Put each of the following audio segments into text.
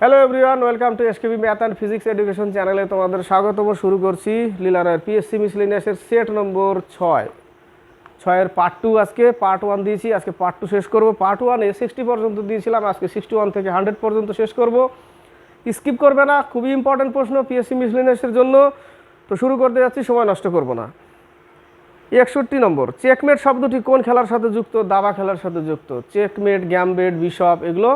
Hello everyone welcome to SKB math and physics education চ্যানেলে তোমাদের স্বাগতম, শুরু করছি লীলারায়ের পিএসসি মিসলিনিয়াসের সেট নম্বর ছয়। ছয়ের পার্ট টু আজকে পার্ট ওয়ান দিয়েছি, আজকে পার্ট টু শেষ করব। পার্ট ওয়ানে সিক্সটি পর্যন্ত দিয়েছিলাম, আজকে সিক্সটি ওয়ান থেকে হান্ড্রেড পর্যন্ত শেষ করব। স্কিপ করবে না, খুবই ইম্পর্ট্যান্ট প্রশ্ন পিএসসি মিসলিনিয়াসের জন্য। তো শুরু করতে যাচ্ছি, সময় নষ্ট করব না। একষট্টি নম্বর চেকমেট শব্দটি কোন খেলার সাথে যুক্ত? দাবা খেলার সাথে যুক্ত। চেকমেট গ্যামবেট বিশপ এগুলো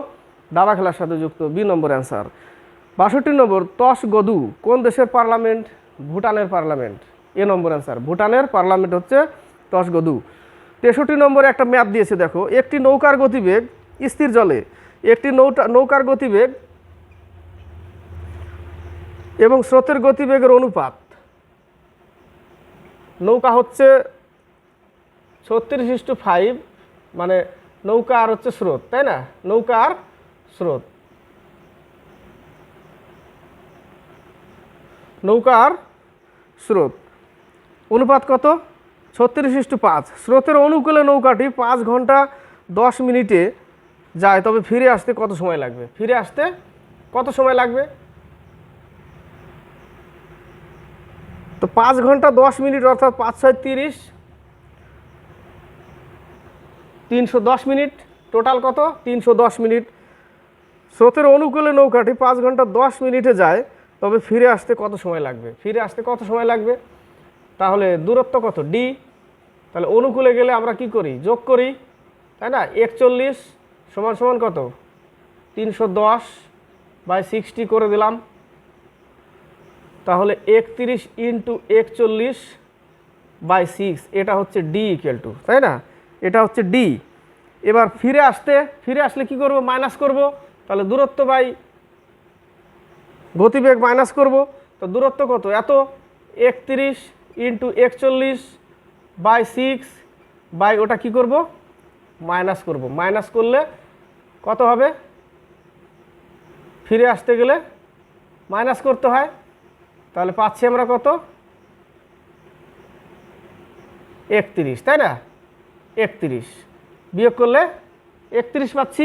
দাবা খেলার সাথে যুক্ত বি নম্বর অ্যান্সার। বাষট্টি নম্বর তস গদু, কোন দেশের পার্লামেন্ট? ভুটানের পার্লামেন্ট। A number answer. ভুটানের পার্লামেন্ট হচ্ছে তস গদু। তেষট্টি নম্বরে একটা ম্যাপ দিয়েছে, দেখো। একটি নৌকার গতিবেগ স্থির জলে, একটি নৌটা নৌকার গতিবেগ এবং স্রোতের গতিবেগের অনুপাত। নৌকা হচ্ছে ছত্রিশ ইস্টু ফাইভ মানে নৌকা আর হচ্ছে স্রোত, তাই না? নৌকা আর স্রোত। নৌকা আর স্রোত। অনুপাত কত? ছত্রিশ ইস্টু পাঁচ। স্রোতের অনুকূলে নৌকাটি পাঁচ ঘণ্টা দশ মিনিটে যায়, তবে ফিরে আসতে কত সময় লাগবে? ফিরে আসতে কত সময় লাগবে? তো পাঁচ ঘণ্টা দশ মিনিট, অর্থাৎ পাঁচ ছয় তিরিশ, তিনশো দশ মিনিট। টোটাল কত? তিনশো দশ মিনিট। স্রোতের অনুকূলে নৌকাটি পাঁচ ঘণ্টা দশ মিনিটে যায়, তবে ফিরে আসতে কত সময় লাগবে? ফিরে আসতে কত সময় লাগবে? তাহলে দূরত্ব কত? ডি তাহলে অনুকূলে গেলে আমরা কি করি? যোগ করি, তাই না? একচল্লিশ সমান সমান কত? তিনশো দশ বাই সিক্সটি করে দিলাম। তাহলে একত্রিশ ইন্টু একচল্লিশ বাই সিক্স এটা হচ্ছে ডি ইকুয়াল টু তাই না? এটা হচ্ছে ডি এবার ফিরে আসতে, ফিরে আসলে কি করব? মাইনাস করব। তাহলে দূরত্ব বাই গতিবেগ মাইনাস করব। তো দূরত্ব কত? এত, একত্রিশ ইন্টু একচল্লিশ বাই সিক্স বাই ওটা কি করব? মাইনাস করব। মাইনাস করলে কত হবে? ফিরে আসতে গেলে মাইনাস করতে হয়। তাহলে পাচ্ছি আমরা কত? একত্রিশ, তাই না? একত্রিশ। বিয়োগ করলে একত্রিশ পাচ্ছি।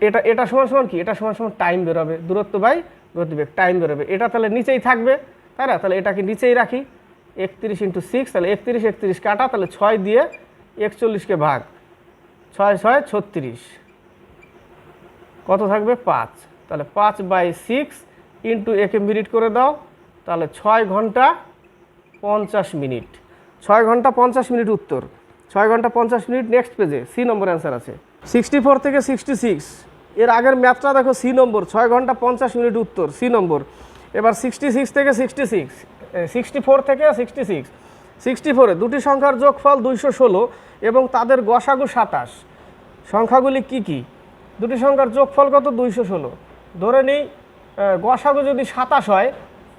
এটা এটা সমান সমান কি? এটা সমান সমান টাইম বেরোবে। দূরত্ব বাই গতিবেগ টাইম বেরোবে। এটা তাহলে নিচেই থাকবে, তাই না? তাহলে এটাকে নিচেই রাখি। একত্রিশ ইন্টু সিক্স তাহলে একত্রিশ একত্রিশ কাটা, তাহলে ছয় দিয়ে একচল্লিশকে ভাগ। ছয় ছয়, ছত্রিশ। কত থাকবে? পাঁচ। তাহলে পাঁচ বাই সিক্স ইন্টু একে মিনিট করে দাও। তাহলে ছয় ঘণ্টা পঞ্চাশ মিনিট। ছয় ঘণ্টা পঞ্চাশ মিনিট উত্তর। ছয় ঘণ্টা পঞ্চাশ মিনিট নেক্সট পেজে সি নম্বর অ্যান্সার আছে। সিক্সটি ফোর থেকে সিক্সটি সিক্স এর আগের ম্যাথটা দেখো সি নম্বর, ছয় ঘণ্টা পঞ্চাশ মিনিট উত্তর সি নম্বর। এবার সিক্সটি সিক্স থেকে সিক্সটি সিক্স সিক্সটি ফোর থেকে সিক্সটি সিক্স সিক্সটি ফোরে দুটি সংখ্যার যোগফল দুইশো ষোলো এবং তাদের গসাগু সাতাশ। সংখ্যাগুলি কি কি? দুটি সংখ্যার যোগফল কত? দুইশো ষোলো। ধরে নিই গসাগু যদি সাতাশ হয়,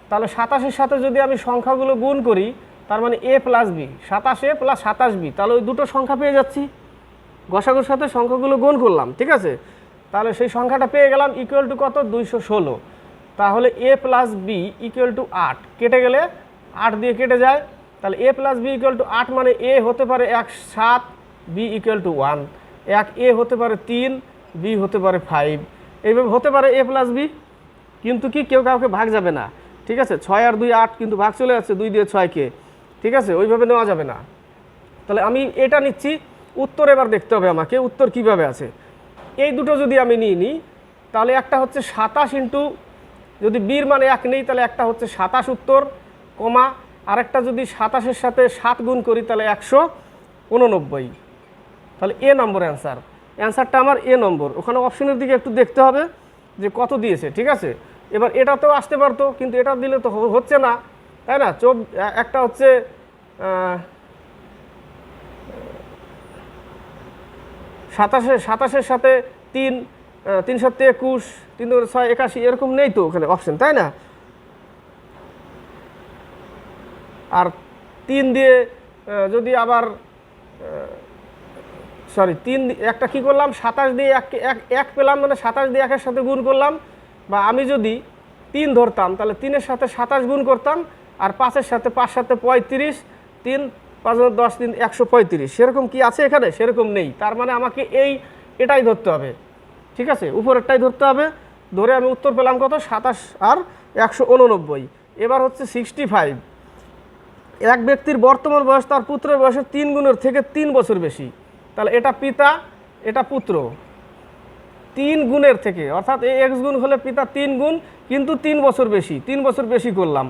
তাহলে সাতাশের সাথে যদি আমি সংখ্যাগুলো গুণ করি, তার মানে এ প্লাস বি সাতাশ এ প্লাস সাতাশ বি তাহলে ওই দুটো সংখ্যা পেয়ে যাচ্ছি। গসাগুর সাথে সংখ্যাগুলো গুণ করলাম, ঠিক আছে? তাহলে সেই সংখ্যাটা পেয়ে গেলাম ইকুয়াল টু কত? দুইশো ষোলো। তাহলে A plus B equal to আট। কেটে গেলে আট দিয়ে কেটে যায়। তাহলে A plus B equal to আট মানে এ হতে পারে এক সাত বি ইকুয়াল টু ওয়ান এক এ হতে পারে তিন বি হতে পারে ফাইভ এইভাবে হতে পারে এ প্লাস বি কিন্তু কি, কেউ কাউকে ভাগ যাবে না। ঠিক আছে? ছয় আর দুই আট কিন্তু ভাগ চলে যাচ্ছে, দুই দিয়ে ছয়কে। ঠিক আছে? ওইভাবে নেওয়া যাবে না। তাহলে আমি এটা নিচ্ছি। উত্তর এবার দেখতে হবে আমাকে, উত্তর কীভাবে আছে? এই দুটো যদি আমি নিয়ে নিই, তাহলে একটা হচ্ছে সাতাশ ইন্টু, যদি বীর মানে এক নেই, তাহলে একটা হচ্ছে সাতাশ উত্তর, কমা, আরেকটা যদি সাতাশের সাথে সাত গুণ করি, তাহলে একশো উননব্বই। তাহলে এ নম্বর অ্যান্সার। অ্যান্সারটা আমার এ নম্বর। ওখানে অপশনের দিকে একটু দেখতে হবে যে কত দিয়েছে, ঠিক আছে? এবার এটাতেও আসতে পারতো, কিন্তু এটা দিলে তো হচ্ছে না, তাই না? চোখ একটা হচ্ছে সাতাশে, সাতাশের সাথে তিন তিন সাতে একুশ, তিন ছয়, একাশি, এরকম নেই তো ওখানে অপশন তাই না? আর তিন দিয়ে যদি আবার সরি তিন একটা কি করলাম? সাতাশ দিয়ে এক এক এক পেলাম মানে সাতাশ দিয়ে একের সাথে গুণ করলাম। বা আমি যদি তিন ধরতাম, তাহলে তিনের সাথে সাতাশ গুণ করতাম, আর পাঁচের সাথে পাঁচ সাথে পঁয়ত্রিশ, তিন পাঁচ হাজার দশ তিন একশো পঁয়ত্রিশ। সেরকম কি আছে এখানে? সেরকম নেই। তার মানে আমাকে এই, এটাই ধরতে হবে। ঠিক আছে? উপরেরটাই ধরতে হবে। ধরে আমি উত্তর পেলাম কত? সাতাশ আর একশো উননব্বই। এবার হচ্ছে সিক্সটি ফাইভ এক ব্যক্তির বর্তমান বয়স তার পুত্রের বয়সের তিন গুণের থেকে তিন বছর বেশি। তাহলে এটা পিতা, এটা পুত্র। তিন গুণের থেকে। অর্থাৎ এই এক্স গুণ হলে পিতা তিন গুণ, কিন্তু তিন বছর বেশি। তিন বছর বেশি করলাম।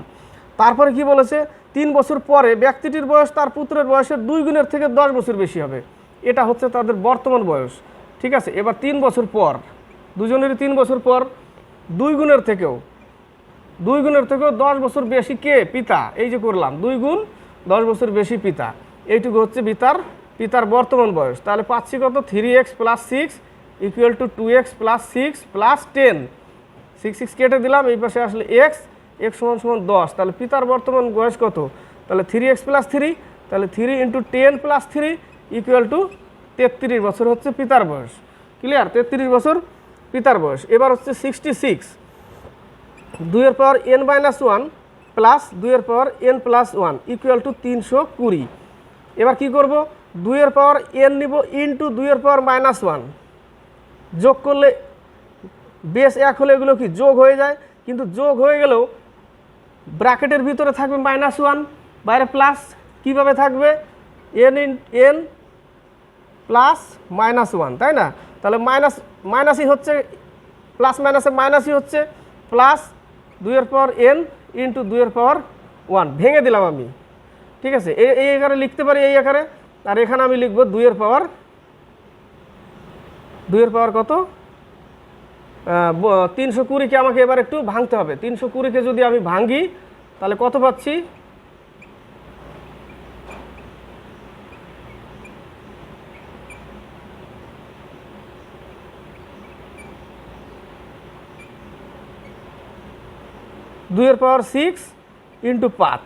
তারপরে কি বলেছে? তিন বছর পরে ব্যক্তিটির বয়স তার পুত্রের বয়সের দুই গুণের থেকে দশ বছর বেশি হবে। এটা হচ্ছে তাদের বর্তমান বয়স। ঠিক আছে? এবার তিন বছর পর, দুজনেরই তিন বছর পর দুই গুণের থেকেও, দুই গুণের থেকেও দশ বছর বেশি কে? পিতা। এই যে করলাম, দুই গুণ দশ বছর বেশি পিতা। এইটুকু হচ্ছে পিতার পিতার বর্তমান বয়স। তাহলে পাচ্ছি কত? Three x plus six equal to two x plus six plus ten six six কেটে দিলাম, এই পাশে আসলে এক্স এক্স সমান সমান দশ, তাহলে পিতার বর্তমান বয়স কত? তাহলে থ্রি এক্স প্লাস থ্রি তাহলে three into ten plus three equal to তেত্রিশ বছর হচ্ছে পিতার বয়স। ক্লিয়ার তেত্রিশ বছর পিতার বয়স। এবার হচ্ছে সিক্সটি সিক্স দুইয়ের power N minus one plus দুইয়ের power N plus one equal to তিনশো কুড়ি। এবার কি করব? দুইয়ের পাওয়ার এন নিব ইন্টু দুইয়ের পাওয়ার মাইনাস ওয়ান যোগ করলে বেশ এক হলে এগুলো কি? যোগ হয়ে যায়। কিন্তু যোগ হয়ে গেলেও ব্র্যাকেটের ভিতরে থাকবে মাইনাস ওয়ান বাইরে প্লাস কীভাবে থাকবে? N in N plus minus one তাই না? তাহলে মাইনাস মাইনাসই হচ্ছে প্লাস মাইনাসে মাইনাসই হচ্ছে প্লাস দুইয়ের পাওয়ার এন ইন্টু দুইয়ের পাওয়ার ওয়ান ভেঙে দিলাম আমি। ঠিক আছে? এই আকারে লিখতে পারি এই আকারে। আর এখানে আমি লিখব দুইয়ের পাওয়ার দুইয়ের পাওয়ার কত? তিনশো কুড়িকে আমাকে এবার একটু ভাঙতে হবে। তিনশো কুড়িকে যদি আমি ভাঙি, তাহলে কত পাচ্ছি? দুইয়ের পাওয়ার সিক্স ইন্টু পাঁচ।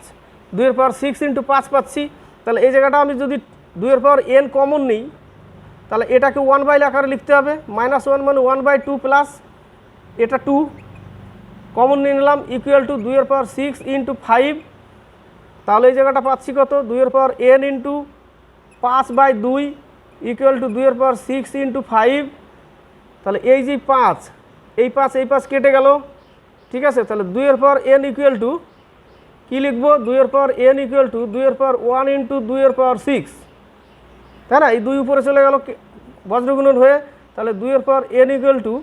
দুইয়ের পাওয়ার সিক্স ইন্টু পাঁচ পাচ্ছি। তাহলে এই জায়গাটা আমি যদি দুইয়ের পাওয়ার এন কমন নিই তাহলে এটাকে ওয়ান বাই আকারে লিখতে হবে মাইনাস ওয়ান মানে ওয়ান বাই টু প্লাস এটা টু কমন নিয়ে নিলাম ইকুয়াল টু দুইয়ের পাওয়ার সিক্স ইন্টু ফাইভ তাহলে এই জায়গাটা পাচ্ছি কত? দুইয়ের পাওয়ার এন ইন্টু পাঁচ বাই দুই ইকুয়াল টু দুইয়ের পাওয়ার সিক্স ইন্টু ফাইভ তাহলে এই যে পাঁচ, এই পাঁচ এই পাঁচ কেটে গেল, ঠিক আছে? তাহলে দুইয়ের পাওয়ার এন ইকুয়াল টু কী লিখব? দুইয়ের পাওয়ার এন ইকুয়াল টু দুইয়ের পাওয়ার ওয়ান ইন্টু দুইয়ের পাওয়ার সিক্স তাই না, এই দুই উপরে চলে গেল বজ্রগুণন হয়ে, তাহলে দুইয়ের পর এন ইকুয়াল টু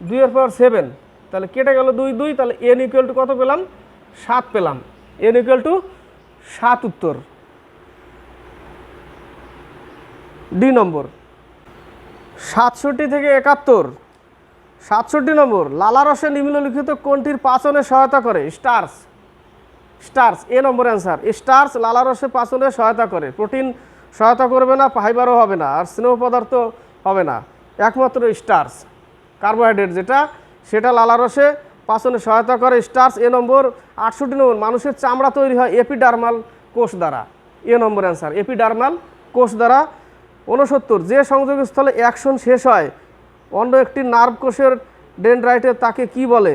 দুইয়ের পর সেভেন তাহলে কেটে গেল দুই দুই, তাহলে এন ইকুয়াল টু কত পেলাম? সাত পেলাম। এন ইকুয়াল টু সাত উত্তর। D number. সাতষট্টি থেকে একাত্তর। সাতষট্টি নম্বর। লালারসে নিম্নলিখিত কোনটির পাচনে সহায়তা করে? Starch. Starch, A number answer. Starch লালারসে পাচনে সহায়তা করে। প্রোটিন সহায়তা করবে না, ফাইবারও হবে না, আর স্নেহ পদার্থ হবে না। একমাত্র স্টার্স, কার্বোহাইড্রেট যেটা, সেটা লালারসে পাচনে সহায়তা করে। স্টার্স এ নম্বর, আটষট্টি নম্বর, মানুষের চামড়া তৈরি হয় এপিডার্মাল কোষ দ্বারা। এ নম্বর অ্যান্সার, এপিডার্মাল কোষ দ্বারা। ঊনসত্তর, যে সংযোগস্থলে অ্যাকশন শেষ হয়, অন্য একটি নার্ভ কোষের ডেন্ড্রাইটে তাকে কি বলে?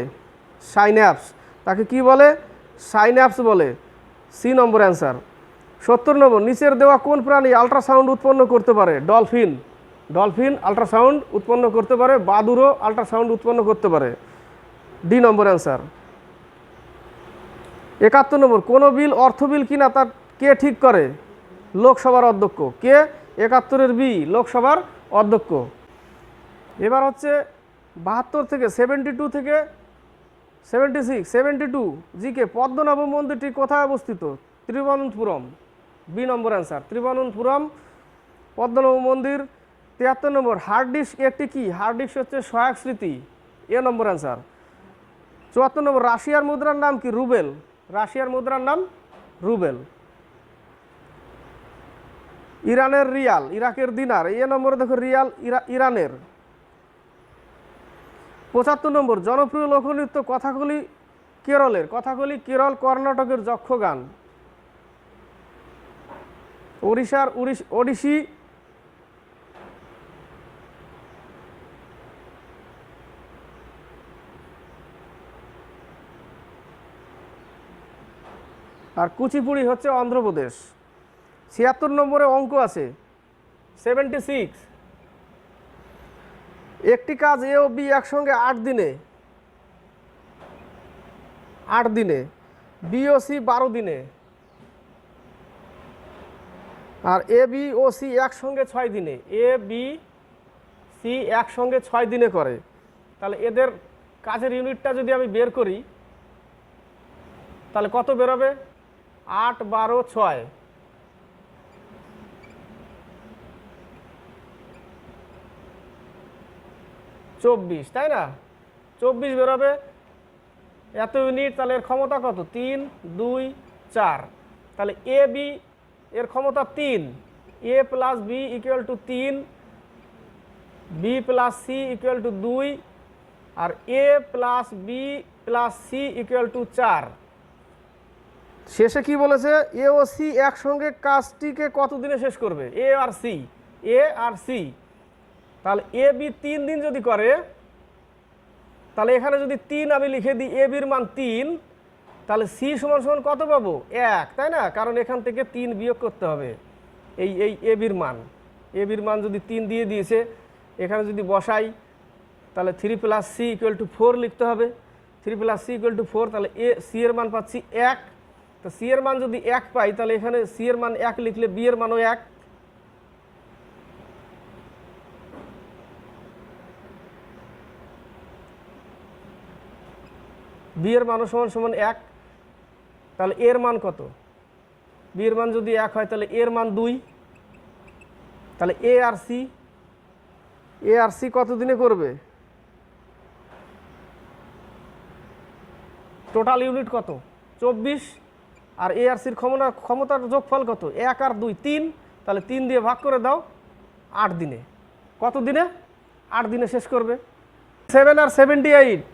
সাইন্যাপস। তাকে কি বলে? সাইন্যাপস বলে। C number answer. সত্তর নম্বর, নিচের দেওয়া কোন প্রাণী আল্ট্রাসাউন্ড উৎপন্ন করতে পারে? ডলফিন। ডলফিন আল্ট্রাসাউন্ড উৎপন্ন করতে পারে, বাদুরও আল্ট্রাসাউন্ড উৎপন্ন করতে পারে। D number answer. একাত্তর নম্বর, কোনো বিল, অর্থ বিল কিনা তার কে ঠিক করে? লোকসভার অধ্যক্ষ। কে? একাত্তরের বি, লোকসভার অধ্যক্ষ। এবার হচ্ছে বাহাত্তর থেকে সেভেন্টি টু থেকে seventy six seventy two GK Padmanabha মন্দিরটি কোথায় অবস্থিত? Thiruvananthapuram. B number answer. Thiruvananthapuram Padmanabha মন্দির, তিয়াত্তর নম্বর, হার্ড ডিস্ক একটি কি? হার্ড ডিস্ক হচ্ছে সহায়ক স্মৃতি। A number answer. চুয়াত্তর নম্বর, রাশিয়ার মুদ্রার নাম কি? রুবেল। রাশিয়ার মুদ্রার নাম রুবেল। ইরানের রিয়াল, ইরাকের দিনার। এ নম্বরে দেখো রিয়াল, ইরা- ইরানের। পঁচাত্তর নম্বর, জনপ্রিয় লোকনৃত্য কথাগুলি কেরলের। কথাগুলি কেরল কর্ণাটকের যক্ষগান। ওড়িশার ওড়িশি। আর কুচিপুড়ি হচ্ছে অন্ধ্রপ্রদেশ। ছিয়াত্তর নম্বরে অঙ্ক আছে। সেভেন্টি সিক্স একটি কাজ এ ও বি একসঙ্গে আট দিনে। আট দিনে। বি ও সি বারো দিনে। আর এ বি ও সি একসঙ্গে ছয় দিনে। এ বি সি একসঙ্গে ছয় দিনে করে। তাহলে এদের কাজের ইউনিটটা যদি আমি বের করি, তাহলে কত বেরোবে? আট, বারো, ছয়। চব্বিশ, তাই না? চব্বিশ বেরোবে। এত ইউনিট, তাহলে এর ক্ষমতা কত? তিন, দুই, চার। তাহলে এ বি ক্ষমতা তিন। A plus B equal to তিন B plus C equal to দুই, আর A plus B plus C equal to চার। শেষে কি বলেছে? এ ও সি একসঙ্গে কাজটিকে কত দিনে শেষ করবে? এ আর সি এ আর সি তাহলে এ বি তিন দিন যদি করে, তাহলে এখানে যদি তিন আমি লিখে দিই এ বির মান তিন তাহলে সি সমান সমান কত পাবো? এক, তাই না? কারণ এখান থেকে তিন বিয়োগ করতে হবে। এই এই এ বির মান। এ বির মান যদি তিন দিয়ে দিয়েছে, এখানে যদি বসাই, তাহলে three plus C equal to four লিখতে হবে। Three plus C equal to four তাহলে এ সি এর মান পাচ্ছি এক। তো সি এর মান যদি এক পাই, তাহলে এখানে সি এর মান এক লিখলে বি এর মানও এক। বি এর মানও সমান সমান এক। তাহলে এর মান কত? বি এর মান যদি এক হয়, তাহলে এর মান দুই। তাহলে এ আর সি, এ আর সি কত দিনে করবে? টোটাল ইউনিট কত? চব্বিশ। আর এ আর সির ক্ষমতা ক্ষমতার যোগফল কত? এক আর দুই, তিন। তাহলে তিন দিয়ে ভাগ করে দাও, আট দিনে। কত দিনে? আট দিনে শেষ করবে। সেভেন আর সেভেন্টি এইট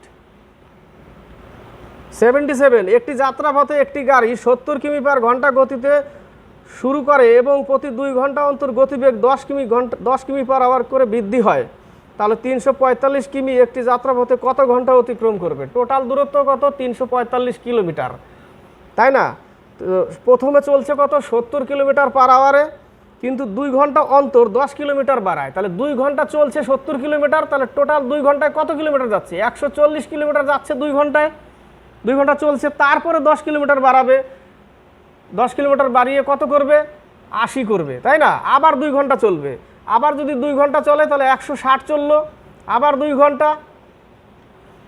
সেভেন্টি সেভেন, একটি যাত্রাপথে একটি গাড়ি সত্তর কিমি পার ঘণ্টা গতিতে শুরু করে এবং প্রতি দুই ঘণ্টা অন্তর গতিবেগ দশ কিমি ঘণ্টা, দশ কিমি পার আওয়ার করে বৃদ্ধি হয়। তাহলে তিনশো পঁয়তাল্লিশ কিমি একটি যাত্রাপথে কত ঘণ্টা অতিক্রম করবে? টোটাল দূরত্ব কত? তিনশো পঁয়তাল্লিশ কিলোমিটার। তাই না? প্রথমে চলছে কত? সত্তর কিলোমিটার পার আওয়ারে কিন্তু দুই ঘণ্টা অন্তর দশ কিলোমিটার বাড়ায়। তাহলে দুই ঘণ্টা চলছে সত্তর কিলোমিটার, তাহলে টোটাল দুই ঘন্টায় কত কিলোমিটার যাচ্ছে? একশো চল্লিশ কিলোমিটার যাচ্ছে দুই ঘন্টায়। দুই ঘণ্টা চলছে, তারপরে দশ কিলোমিটার বাড়াবে। দশ কিলোমিটার বাড়িয়ে কত করবে? আশি করবে, তাই না? আবার দুই ঘণ্টা চলবে। আবার যদি দুই ঘণ্টা চলে, তাহলে একশো ষাট চলল। আবার দুই ঘণ্টা,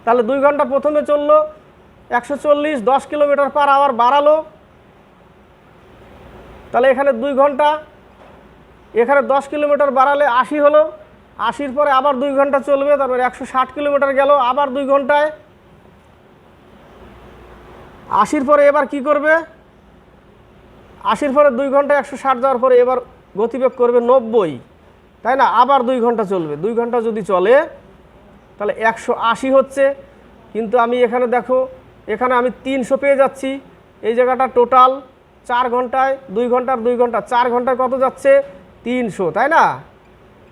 তাহলে দুই ঘণ্টা প্রথমে চলল, একশো চল্লিশ, দশ কিলোমিটার পার আওয়ার বাড়ালো। তাহলে এখানে দুই ঘণ্টা, এখানে দশ কিলোমিটার বাড়ালে আশি হলো। আশির পরে আবার দুই ঘণ্টা চলবে, তারপরে একশো ষাট কিলোমিটার গেল, আবার দুই ঘন্টায় আশির পরে এবার কি করবে? আশির পরে দুই ঘণ্টা একশো ষাট যাওয়ার পরে এবার গতিবেগ করবে নব্বই। তাই না? আবার দুই ঘণ্টা চলবে। দুই ঘণ্টা যদি চলে, তাহলে একশো আশি হচ্ছে। কিন্তু আমি এখানে দেখো, এখানে আমি তিনশো পেয়ে যাচ্ছি। এই জায়গাটা টোটাল চার ঘন্টায়, দুই ঘণ্টার দুই ঘণ্টা। চার ঘন্টায় কত যাচ্ছে? তিনশো, তাই না?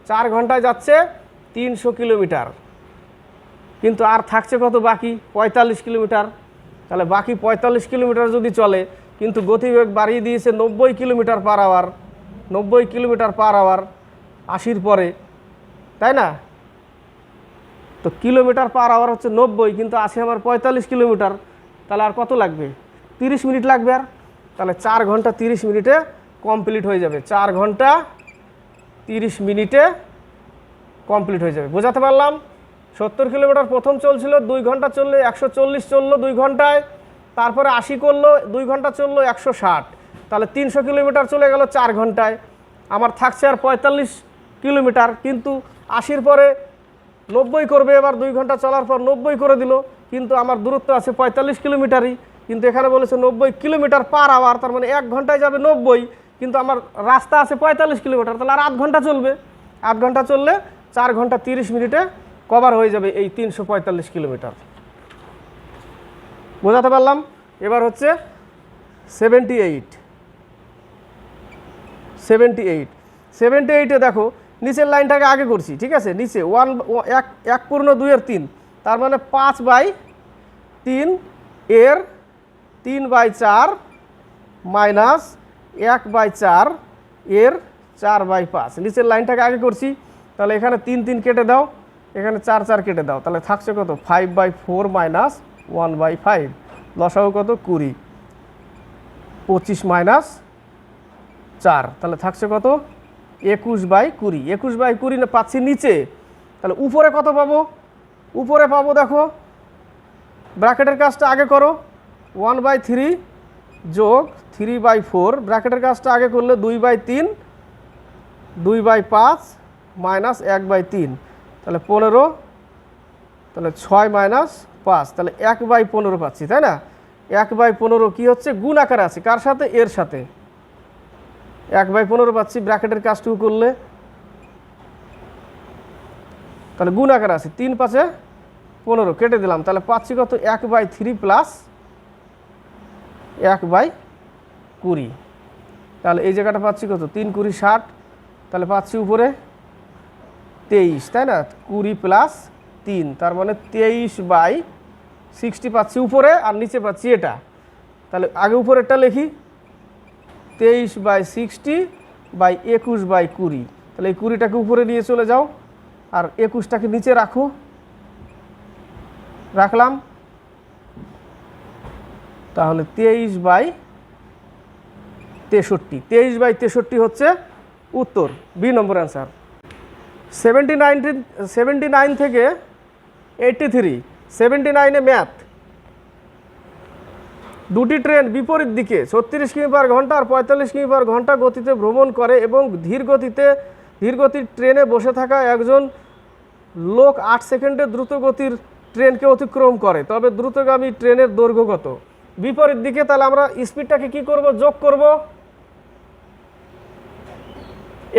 চার ঘন্টায় যাচ্ছে তিনশো কিলোমিটার। কিন্তু আর থাকছে কত বাকি? পঁয়তাল্লিশ কিলোমিটার। তাহলে বাকি পঁয়তাল্লিশ কিলোমিটার যদি চলে, কিন্তু গতিবেগ বাড়িয়ে দিয়েছে নব্বই কিলোমিটার পার আওয়ার নব্বই কিলোমিটার পার আওয়ার আশির পরে, তাই না? তো কিলোমিটার পার আওয়ার হচ্ছে নব্বই, কিন্তু আছে আমার পঁয়তাল্লিশ কিলোমিটার, তাহলে আর কত লাগবে? তিরিশ মিনিট লাগবে আর, তাহলে চার ঘণ্টা তিরিশ মিনিটে কমপ্লিট হয়ে যাবে। চার ঘণ্টা তিরিশ মিনিটে কমপ্লিট হয়ে যাবে। বোঝাতে পারলাম? সত্তর কিলোমিটার প্রথম চলছিল, দুই ঘণ্টা চললে একশো চল্লিশ চলল দুই ঘন্টায়, তারপরে আশি করল, দুই ঘণ্টা চলল একশো ষাট। তাহলে তিনশো কিলোমিটার চলে গেল চার ঘন্টায়। আমার থাকছে আর পঁয়তাল্লিশ কিলোমিটার, কিন্তু আশির পরে নব্বই করবে, এবার দুই ঘণ্টা চলার পর নব্বই করে দিল, কিন্তু আমার দূরত্ব আছে পঁয়তাল্লিশ কিলোমিটারই। কিন্তু এখানে বলেছে নব্বই কিলোমিটার পার আওয়ার, তার মানে এক ঘন্টায় যাবে নব্বই, কিন্তু আমার রাস্তা আছে পঁয়তাল্লিশ কিলোমিটার, তাহলে আর আধ ঘণ্টা চলবে। আধ ঘণ্টা চললে চার ঘণ্টা তিরিশ মিনিটে কভার হয়ে যাবে এই তিনশো পঁয়তাল্লিশ কিলোমিটার। বোঝাতে পারলাম? এবার হচ্ছে seventy eight seventy eight seventy এইটে দেখো, নিচের লাইনটাকে আগে করছি, ঠিক আছে? নিচে ওয়ান এক এক পূর্ণ দুইয়ের তিন। তার মানে পাঁচ বাই তিন এর তিন বাই চার মাইনাস এক বাই চার এর চার বাই পাঁচ। নিচের লাইনটাকে আগে করছি, তাহলে এখানে তিন তিন কেটে দাও। এখানে চার চার কেটে দাও। তাহলে থাকছে কত? Five by four minus one by five লসাগু কত? কুড়ি। পঁচিশ মাইনাস চার। তাহলে থাকছে কত? একুশ বাই কুড়ি। একুশ বাই কুড়ি না পাচ্ছি নিচে। তাহলে উপরে কত পাবো? উপরে পাবো দেখো। ব্র্যাকেটের কাজটা আগে করো। ওয়ান বাই থ্রি যোগ থ্রি বাই ফোর ব্র্যাকেটের কাজটা আগে করলে দুই বাই তিন, দুই বাই পাঁচ মাইনাস এক বাই তিন। তাহলে পনেরো, তাহলে ছয় মাইনাস পাঁচ, তাহলে এক বাই পনেরো পাচ্ছি, তাই না? এক বাই পনেরো কী হচ্ছে? গুণ আকারে আছে, কার সাথে? এর সাথে। এক বাই পনেরো পাচ্ছি, ব্র্যাকেটের কাজটুকু করলে। তাহলে গুণ আকারে আছে, তিন পাঁচে পনেরো, কেটে দিলাম। তাহলে পাচ্ছি কত? এক বাই থ্রি প্লাস এক বাই কুড়ি। তাহলে এই জায়গাটা পাচ্ছি কত? তিন কুড়ি ষাট। তাহলে পাচ্ছি উপরে তেইশ, তাই না? কুড়ি প্লাস তিন, তার মানে তেইশ বাই সিক্সটি পাচ্ছি উপরে আর নিচে পাচ্ছি এটা। তাহলে আগে উপরেরটা লিখি। তেইশ বাই সিক্সটি বাই একুশ বাই কুড়ি। তাহলে এই কুড়িটাকে উপরে নিয়ে চলে যাও আর একুশটাকে নিচে রাখো। রাখলাম। তাহলে তেইশ বাই তেষট্টি। তেইশ বাই তেষট্টি হচ্ছে উত্তর, B number answer seventy ninety seventy nine থেকে এইটটি থ্রি, সেভেন্টি নাইনে ম্যাথ। দুটি ট্রেন বিপরীত দিকে ছত্রিশ কিমি পার ঘণ্টা আর পঁয়তাল্লিশ কিমি পার ঘণ্টা গতিতে ভ্রমণ করে এবং ধীর গতিতে, ধীর গতির ট্রেনে বসে থাকা একজন লোক আট সেকেন্ডে দ্রুত গতির ট্রেনকে অতিক্রম করে। তবে দ্রুতগামী ট্রেনের দৈর্ঘ্য কত? বিপরীত দিকে তাহলে আমরা স্পিডটাকে কি করব? যোগ করব?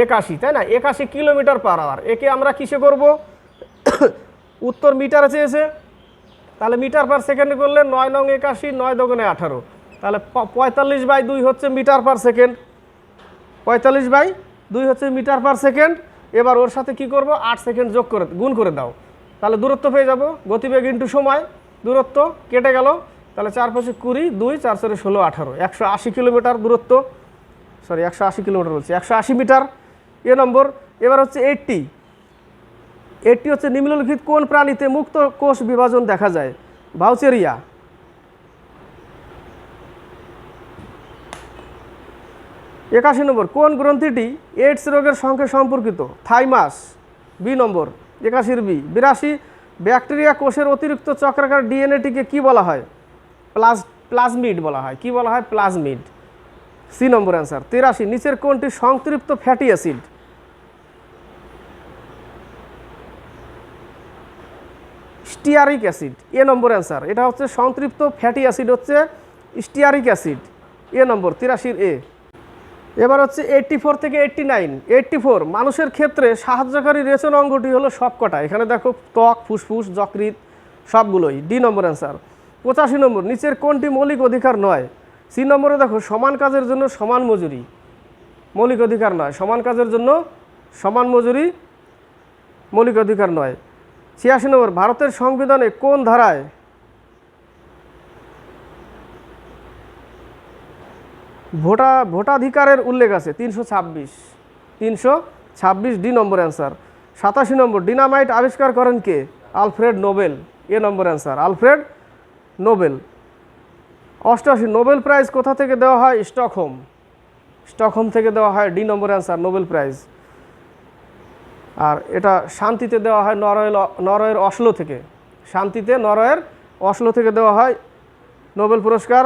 একাশি, তাই না? একাশি কিলোমিটার পার আওয়ার একে আমরা কিসে করব? উত্তর মিটারে চেয়েছে। তাহলে মিটার পার সেকেন্ডে করলে নয় নং একাশি, নয় দোকানে আঠারো। তাহলে পঁয়তাল্লিশ বাই দুই হচ্ছে মিটার পার সেকেন্ড পঁয়তাল্লিশ বাই দুই হচ্ছে মিটার পার সেকেন্ড এবার ওর সাথে কি করব? আট সেকেন্ড যোগ করে, গুণ করে দাও। তাহলে দূরত্ব পেয়ে যাব। গতিবেগ ইন্টু সময়। দূরত্ব কেটে গেল। তাহলে চার পাশে কুড়ি, দুই, চার চারে ষোলো, আঠারো। একশো আশি কিলোমিটার দূরত্ব। সরি একশো আশি কিলোমিটার বলছি। একশো আশি মিটার। এ নম্বর, এবার হচ্ছে এইটটি এইটটি হচ্ছে নিম্নলিখিত কোন প্রাণীতে মুক্ত কোষ বিভাজন দেখা যায়? ভাউচেরিয়া। একাশি নম্বর, কোন গ্রন্থিটি এইডস রোগের সঙ্গে সম্পর্কিত? থাইমাস। বি নম্বর, একাশির বি। বিরাশি, ব্যাকটেরিয়া কোষের অতিরিক্ত চক্রাকার ডিএনএটিকে কি বলা হয়? প্লাজ, প্লাজমিড বলা হয়। কি বলা হয়? প্লাজমিড। C number answer. তিরাশি, নিচের কোনটি সংতৃপ্ত fatty acid? Stearic acid, A number answer. এটা হচ্ছে সংতৃপ্ত ফ্যাটি অ্যাসিড হচ্ছে স্টিয়ারিক অ্যাসিড, এ নম্বর। তিরাশির এ। এবার হচ্ছে এইট্টি ফোর থেকে এইট্টি নাইন এইট্টি ফোর মানুষের ক্ষেত্রে সাহায্যকারী রেচন অঙ্গটি হলো সবকটা। এখানে দেখো ত্বক, ফুসফুস যকৃত সবগুলোই। D number answer. পঁচাশি নম্বর, নিচের কোনটি মৌলিক অধিকার নয়? সি নম্বরে দেখো, সমান কাজের জন্য সমান মজুরি। মৌলিক অধিকার নয়। সমান কাজের জন্য সমান মজুরি মৌলিক অধিকার নয়। ছিয়াশি নম্বর, ভারতের সংবিধানে কোন ধারায় ভোটা, ভোটাধিকারের উল্লেখ আছে? তিনশো ছাব্বিশ। তিনশো ছাব্বিশ ডি নম্বর অ্যান্সার। সাতাশি নম্বর, ডিনামাইট আবিষ্কার করেন কে? Alfred Nobel. A number answer. Alfred Nobel. অষ্টআশি নোবেল প্রাইজ কোথা থেকে দেওয়া হয়? স্টকহোম। স্টকহোম থেকে দেওয়া হয় D number answer Nobel prize আর এটা শান্তিতে দেওয়া হয় নরওয়েল, নরওয়ের অসলো থেকে। শান্তিতে নরওয়ের অসলো থেকে দেওয়া হয় নোবেল পুরস্কার।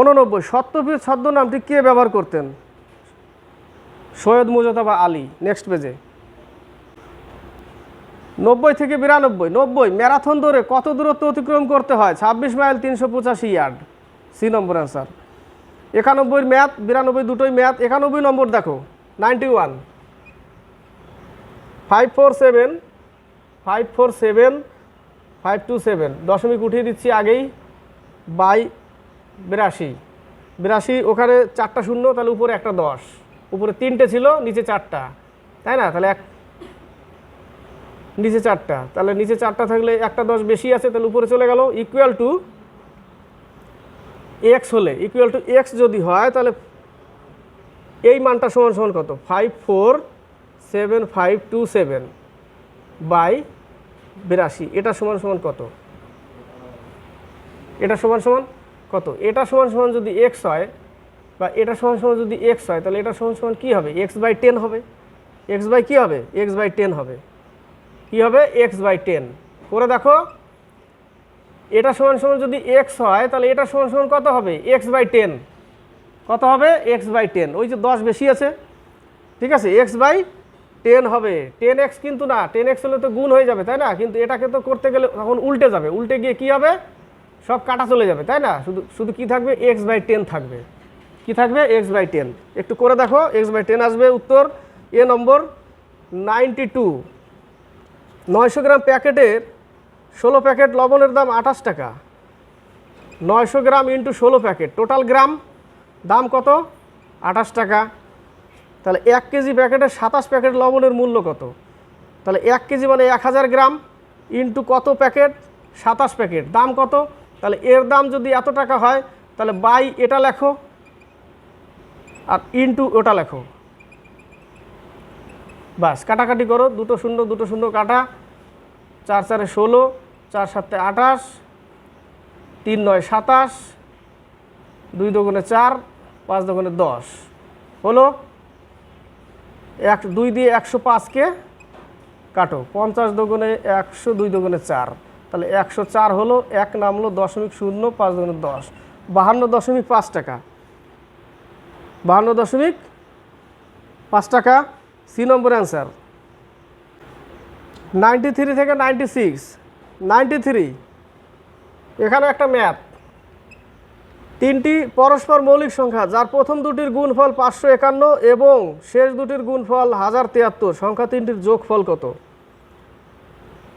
উননব্বই, সত্যপীর ছদ্মনামটি কে ব্যবহার করতেন? সৈয়দ মুজতবা আলী নেক্সট পেজে নব্বই থেকে বিরানব্বই, নব্বই, ম্যারাথন দৌড়ে কত দূরত্ব অতিক্রম করতে হয়? ছাব্বিশ মাইল তিনশো পঁচাশি ইয়ার্ড সি নম্বর অ্যান্সার একানব্বইয়ের ম্যাথ, বিরানব্বই দুটোই ম্যাথ, একানব্বই নম্বর দেখো ninety one five four seven five four seven five two seven দশমিক উঠিয়ে দিচ্ছি আগেই বাই বিরাশি। বিরাশি ওখানে চারটা শূন্য, তাহলে উপরে একটা দশ। উপরে তিনটে ছিল, নিচে চারটা। তাই না? তাহলে এক নিচে চারটা। তাহলে নিচে চারটা থাকলে একটা দশ বেশি আছে, তাহলে উপরে চলে গেল ইকুয়াল টু এক্স হলে। ইকুয়াল টু এক্স যদি হয়, তাহলে এই মানটা সমান সমান কত? Five four seven five two seven by বিরাশি। এটা সমান সমান কত? এটা সমান সমান কত? এটা সমান সমান যদি এক্স হয় বা এটা সমান সমান যদি এক্স হয়, তাহলে এটা সমান সমান কী হবে? এক্স বাই টেন হবে। এক্স বাই কী হবে? এক্স বাই টেন হবে। কী হবে? এক্স বাই টেন করে দেখো, এটা সমান সমান যদি এক্স হয়, তাহলে এটা সমান সমান কত হবে? এক্স বাই টেন কত হবে? এক্স বাই টেন ওই যে দশ বেশি আছে। ঠিক আছে? এক্স বাই টেন হবে। টেন এক্স কিন্তু না টেন এক্স হলে তো গুণ হয়ে যাবে, তাই না? কিন্তু এটাকে তো করতে গেলে তখন উল্টে যাবে। উল্টে গিয়ে কি হবে? সব কাটা চলে যাবে, তাই না? শুধু শুধু কি থাকবে? এক্স বাই টেন থাকবে। কি থাকবে? এক্স বাই টেন একটু করে দেখো এক্স বাই টেন আসবে, উত্তর, এ নম্বর নাইনটি টু নয়শো গ্রাম প্যাকেটের ষোলো প্যাকেট লবণের দাম আঠাশ টাকা। নয়শো গ্রাম ইন্টু ষোলো প্যাকেট। টোটাল গ্রাম দাম কত? আঠাশ টাকা। তাহলে এক কেজি প্যাকেটের সাতাশ প্যাকেট লবণের মূল্য কত? তাহলে এক কেজি মানে এক হাজার গ্রাম ইন্টু কত প্যাকেট? সাতাশ প্যাকেট। দাম কত? তাহলে এর দাম যদি এত টাকা হয়, তাহলে বাই এটা লেখো আর ইন্টু ওটা লেখো। বাস, কাটাকাটি করো, দুটো শূন্য দুটো শূন্য কাটা, চার চারে ষোলো, চার সাতে আঠাশ, তিন নয় সাতাশ, দুই দোকানে চার, পাঁচ দোকানে দশ। হলো এক, দুই দিয়ে একশো পাঁচকে কাটো, পঞ্চাশ দোকানে একশো, দুই দোকানে চার। তাহলে একশো চার হলো, এক নামলো দশমিক শূন্য, পাঁচ দোকানে দশ। বাহান্ন দশমিক পাঁচ টাকা। বাহান্ন দশমিক পাঁচ টাকা। C number answer. Ninety three থেকে নাইনটি সিক্স নাইনটি থ্রি এখানে একটা ম্যাথ তিনটি পরস্পর মৌলিক সংখ্যা, যার প্রথম দুটির গুণফল পাঁচশো একান্ন এবং শেষ দুটির গুণফল হাজার তিয়াত্তর। সংখ্যা তিনটির যোগফল কত?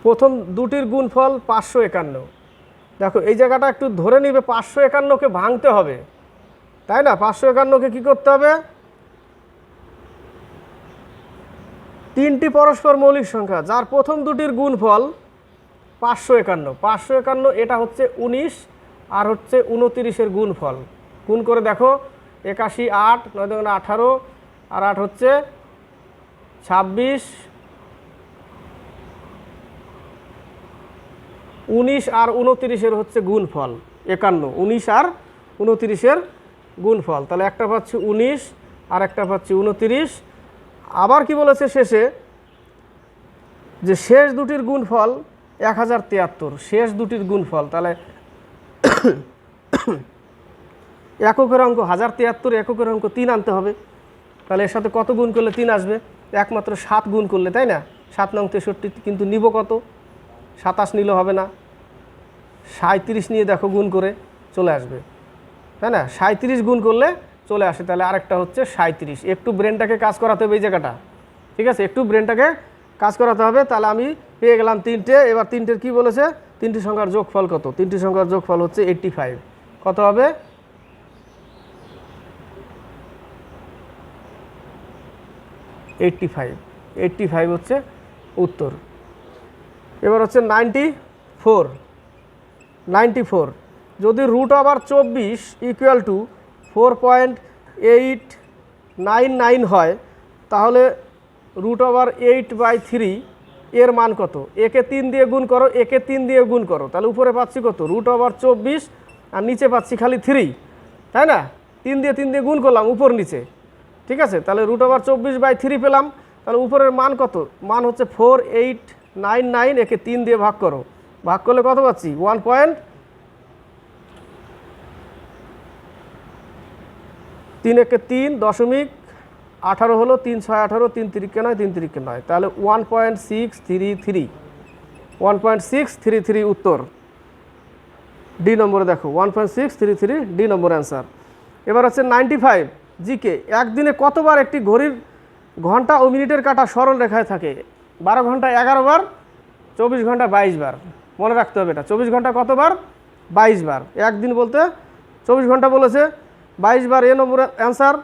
প্রথম দুটির গুণফল পাঁচশো একান্ন। দেখো, এই জায়গাটা একটু ধরে নিবে, পাঁচশো একান্নকে ভাঙতে হবে। তাই না? পাঁচশো একান্নকে কী করতে হবে? তিনটি পরস্পর মৌলিক সংখ্যা, যার প্রথম দুটির গুণফল পাঁচশো একান্ন। পাঁচশো একান্ন এটা হচ্ছে উনিশ আর হচ্ছে উনতিরিশের গুণফল। গুণ করে দেখো, একাশি আট, নয় দোকানে আঠারো, আর আট হচ্ছে ছাব্বিশ। উনিশ আর উনতিরিশের হচ্ছে গুণফল, একান্ন। উনিশ আর উনতিরিশের গুণফল, তাহলে একটা পাচ্ছি উনিশ আর একটা পাচ্ছি উনতিরিশ। আবার কি বলেছে শেষে? যে শেষ দুটির গুণফল এক হাজার তিয়াত্তর। শেষ দুটির গুণফল, তাহলে এককের অঙ্ক হাজার তিয়াত্তর, এককের অঙ্ক তিন আনতে হবে। তাহলে এর সাথে কত গুণ করলে তিন আসবে? একমাত্র সাত গুণ করলে, তাই না? সাত নং তেষট্টি কিন্তু নিব কত? সাতাশ নিলে হবে না। সাঁত্রিশ নিয়ে দেখো গুণ করে চলে আসবে। তাই না? সাঁত্রিশ গুণ করলে চলে আসে, তাহলে আরেকটা হচ্ছে সাঁত্রিশ একটু ব্রেনটাকে কাজ করাতে হবে এই জায়গাটা। ঠিক আছে? একটু ব্রেনটাকে কাজ করাতে হবে, তাহলে আমি পেয়ে গেলাম তিনটে। এবার তিনটের কি বলেছে? তিনটি সংখ্যার যোগফল কত? তিনটি সংখ্যার যোগফল হচ্ছে এইট্টি ফাইভ কত হবে? এইট্টি ফাইভ এইট্টি ফাইভ হচ্ছে উত্তর। এবার হচ্ছে নাইনটি ফোর নাইনটি ফোর যদি রুট আবার চব্বিশ equal to four point eight nine nine হয়, তাহলে root over eight by three এর মান কত? একে তিন দিয়ে গুণ করো, একে তিন দিয়ে গুণ করো, তাহলে উপরে পাচ্ছি কত? রুট ওভার চব্বিশ, আর নিচে পাচ্ছি খালি থ্রি তাই না? তিন দিয়ে তিন দিয়ে গুণ করলাম উপর নিচে, ঠিক আছে? তাহলে রুট ওভার চব্বিশ বাই থ্রি পেলাম, তাহলে উপরের মান কত? মান হচ্ছে ফোর এইট নাইন নাইন একে তিন দিয়ে ভাগ করো। ভাগ করলে কত পাচ্ছি? ওয়ান পয়েন্ট তিন একে তিন দশমিক আঠারো হলো তিন ছয় আঠারো, তিন তিরিকে নয়, তিন তিরিকে নয়। তাহলে one point six three three one point six three three উত্তর। ডি নম্বরে দেখো one point six three three D number answer. এবার হচ্ছে নাইনটি ফাইভ জিকে, একদিনে কতবার একটি ঘড়ির ঘণ্টা ও মিনিটের কাটা সরল রেখায় থাকে? বারো ঘণ্টা এগারো বার, চব্বিশ ঘণ্টা বাইশ বার। মনে রাখতে হবে এটা। চব্বিশ ঘণ্টা কতবার? বাইশ বার। একদিন বলতে চব্বিশ ঘণ্টা বলেছে বাইশ বার এ নম্বর অ্যান্সার।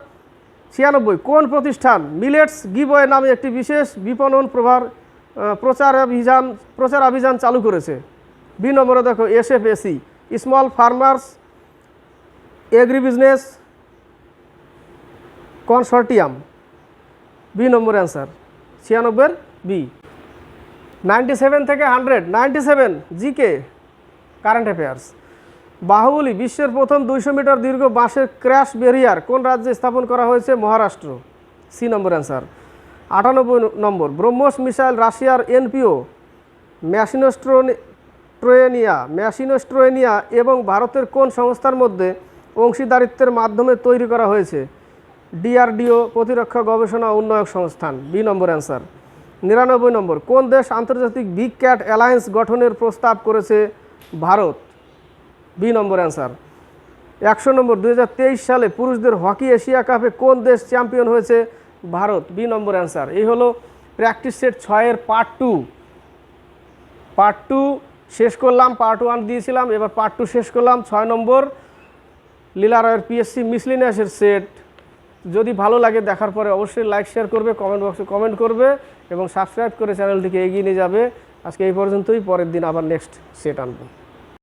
ছিয়ানব্বই, কোন প্রতিষ্ঠান মিলেটস গিবয় নামে একটি বিশেষ বিপণন প্রভার প্রচার অভিযান প্রচার অভিযান চালু করেছে? বি নম্বরে দেখো SFAC small farmers agri business consortium. B number answer, ছিয়ানব্বইয়ের B ninety seven থেকে hundred, ninety seven GK current affairs. Bahubali বিশ্বের প্রথম দুইশো মিটার দীর্ঘ বাঁশের ক্র্যাশ ব্যারিয়ার কোন রাজ্যে স্থাপন করা হয়েছে? মহারাষ্ট্র। C number answer. আটানব্বই নম্বর। ব্রহ্মস মিসাইল রাশিয়ার এনপিও ম্যাসিনোস্ট্রোনিয়া ম্যাসিনোস্ট্রোনিয়া এবং ভারতের কোন সংস্থার মধ্যে অংশীদারিত্বের মাধ্যমে তৈরি করা হয়েছে? ডিআরডিও, প্রতিরক্ষা গবেষণা উন্নয়ন সংস্থান। B number answer. নিরানব্বই নম্বর। কোন দেশ আন্তর্জাতিক বিগ ক্যাট অ্যালায়েন্স গঠনের প্রস্তাব করেছে? ভারত। B number answer. একশো নম্বর দু হাজার তেইশ সালে পুরুষদের হকি এশিয়া কাপে কোন দেশ চ্যাম্পিয়ন হয়েছে? Bharat, B number answer. এই হলো প্র্যাকটিস সেট ছয়ের পার্ট টু। পার্ট টু শেষ করলাম, পার্ট ওয়ান দিয়েছিলাম, এবার পার্ট টু শেষ করলাম। ছয় নম্বর লীলা রয়ের পিএসসি মিসলিনিয়াসের সেট। যদি ভালো লাগে দেখার পরে অবশ্যই লাইক, শেয়ার করবে, কমেন্ট বক্সে কমেন্ট করবে এবং সাবস্ক্রাইব করে চ্যানেলটিকে এগিয়ে নিয়ে যাবে। আজকে এই পর্যন্তই, পরের দিন আবার নেক্সট সেট আনব।